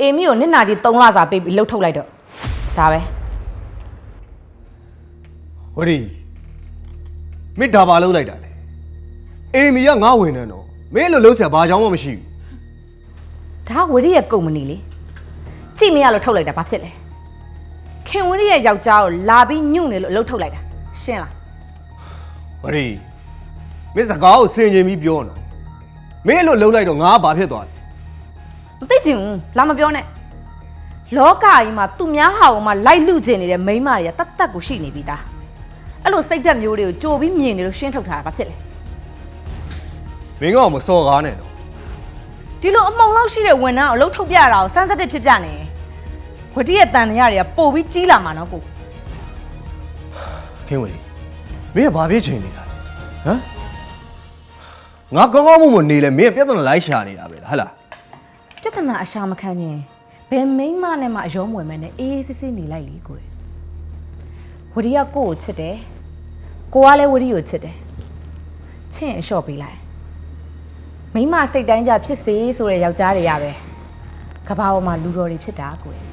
အေမီကိုနစ်နာကြီး3လစာပေးပြီးလှုပ်ထုတ်လိုက်တော့ဒါပဲဝရီမင်းဒါပါလုံးလိုက်တာလေအေမီကငါဝင်နေတော့မင်းအဲ့လိုလုံးဆရာဘာကြောင်းမှမရှိဘူးဒါဝရီရဲ့ကုမ္ပဏီလေကြည့်မရလို့ထုတ်လိုက်တာဘာဖြစ်လဲခင်ဝရီရဲ့ယောက်ျားကိုလာပြီးညှု့နေလို့အလုပ်ထုတ်လိုက်တာရှင်းလားဝရီမင်းစကားကိုဆင်ခြင်ပြီးပြောနော်မင်းအဲ့လိုလုံးလိုက်တော့ငါကဘာဖြစ်သွားလဲ မသိချင်ဘူးလာမပြောနဲ့လောကကြီးမှာသူများဟာကိုမှလိုက်လူကျင်နေတဲ့မိန်းမတွေကတတ်တက်ကိုရှိနေပြီသားအဲ့လိုစိတ်သက်မျိုးတွေကိုကြိုပြီးမြင်နေလို့ရှင်းထုတ်ထားတာဘာဖြစ်လဲမင်းကမစော်ကားနဲ့တော့ဒီလိုအမုံလောက်ရှိတဲ့ဝန်ထမ်းကိုအလုပ်ထုတ်ပြတာကိုစမ်းစက်တစ်ဖြစ်ပြနေဝတိရဲ့တန်တရားတွေကပို့ပြီးကြီးလာမှာနော်ကိုခင်ဝရီမင်းကဘာဖြစ်ချင်နေတာလဲဟမ်ငါကောင်းကောင်းမွန်မွန်နေလဲမင်းကပြဿနာလိုက်ရှာနေတာပဲလားဟဟလား ပြဿနာအရှာမခံရင်ဘယ်မိန်းမနဲ့မှအယောမွေမဲနဲ့အေးအေးဆေးဆေးနေလိုက်လေကိုယ်ဝတိကကိုယ့်ကိုချစ်တယ်ကိုကလည်းဝတိကိုချစ်တယ်ချင့်ရင်အလျှော့ပေးလိုက်မိန်းမစိတ်တိုင်းကြဖြစ်စေဆိုတဲ့ယောက်ျားတွေရပဲကဘာပေါ်မှာလူတော်တွေဖြစ်တာကိုယ်